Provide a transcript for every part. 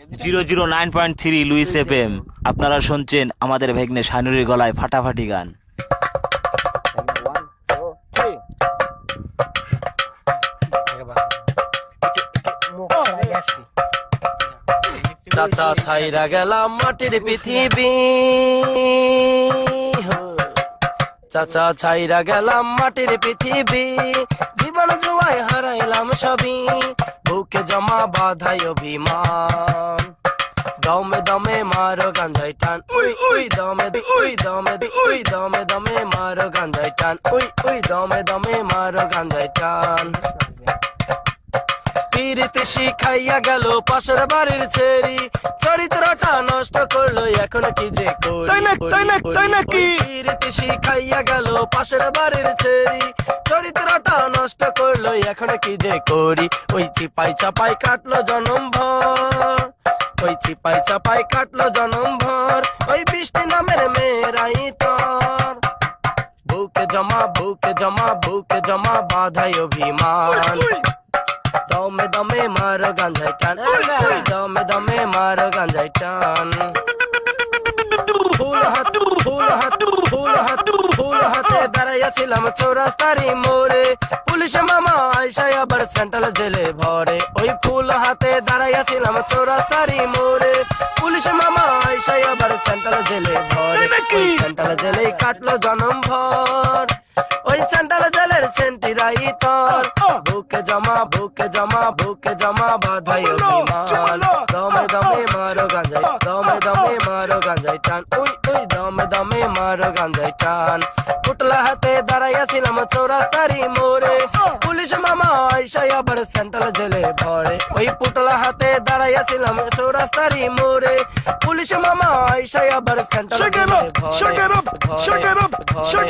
Zero zero nine point three Lewis F M আপনারা শুনছেন আমাদের ভেগ্নে শানুরির গলায় ফাটাফাটি গান। চাচা ছাইরা গেলাম মাটির পৃথিবী। চাচা ছাইরা গেলাম মাটির পৃথিবী। জীবন জুয়াই হারাইলাম সবই। বুকে জমা বাধাই অভিমান। দমে দমে মারো গান্ধাই টান। উই উই দমে উই দমে উই দমে দমে মারো গান্ধাই টান। উই উই দমে দমে মারো গান্ধাই টান। পিরিতে শিখাইয়া গেল পাশের বাড়ির ছেড়ি। চরিত্রটা নষ্ট করল এখন কি যে করি? পিরিতে শিখাইয়া গেল পাশের বাড়ির ছেড়ি। চরিত্রটা নষ্ট করল এখন কি যে করি। ওই চিপাই চাপাই কাটলো জনম ভর ওই চিপাই চাপাই কাটলো জনম ভর ওই বৃষ্টি নামের মেয়েরাই তোর। বুকে জমা বুকে জমা বুকে জমা বাধাই অভিমান। দমে দমে মারো গাঞ্জাই টান। দমে দমে মারো গাঞ্জাই টান। ফুল হাত ফুল হাত ফুল হাত ফুল হাতে দাঁড়াইয়াছিলাম চৌরাস্তারি মোড়ে। পুলিশ মামা আইসাই আবার সেন্ট্রাল জেলে ভরে। ওই ফুল হাতে দাঁড়াইয়াছিলাম চৌরাস্তারি মোড়ে। পুলিশ মামা আইসাই আবার সেন্ট্রাল জেলে ভরে। সেন্ট্রাল জেলে কাটলো জনম ভর। ওই সেন্ট্রাল জেলের সেন্টিরাই তোর বুকে জমা বুকে জমা বুকে জমা বাধাই অভিমান। দমে দমে মারো গাঞ্জাই দমে দমে মারো গাঞ্জাই টান। উই উই দমে দমে মারো গাঞ্জাই টান। পুটলা হাতে দাঁড়াইয়াছিলাম চৌরাস্তারি মোড়ে। পুলিশ মামা আইসাই আবার সেন্ট্রাল জেলে ভরে। ওই পুটলা হাতে দাঁড়াইয়াছিলাম চৌরাস্তারি মোড়ে। পুলিশ মামা আইসাই আবার সেন্ট্রাল Shake it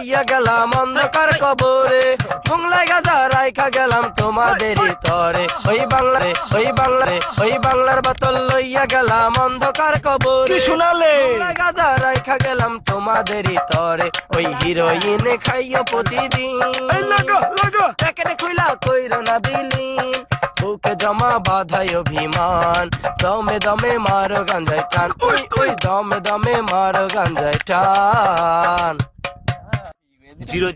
লইয়া গেলাম অন্ধকার কবরে। বাংলায় গাজা রাইখা গেলাম তোমাদেরই তরে ওই বাংলারে ওই বাংলারে ওই বাংলার বাতল লইয়া গেলাম অন্ধকার কবরে। শোনালে? বাংলা গাজা রাইখা গেলাম তোমাদেরই তরে ওই হিরোইন খাইও প্রতিদিন। এই লাগা, লাগা. প্যাকেটে খুইলা কইর না বিলীন। বুকে জমা বাধাই অভিমান। দমে দমে মারো গাঞ্জাই টান। ওই ওই দমে দমে মারো গাঞ্জাই টান। Zero zero